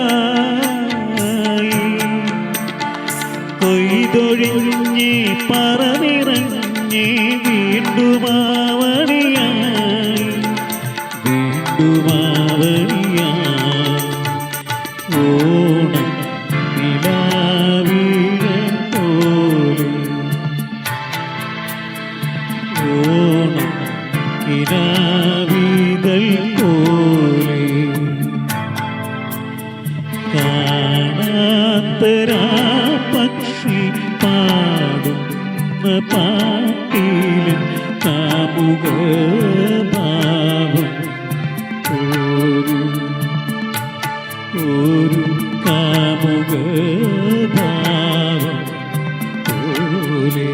ഗാനങ്ങളായി കൊയ്തൊഴിഞ്ഞ് പറന്നിറങ്ങി വീണ്ടുമാവണിയായി വീണ്ടുമാവണിയായി ഓണം നിലാവീഴ പോലെ ഓണം കിനാവിതൽ എന്ന പാട്ടിലും കാമുകഭാവം ഒരു ഒരു കാമുകഭാവം പോലെ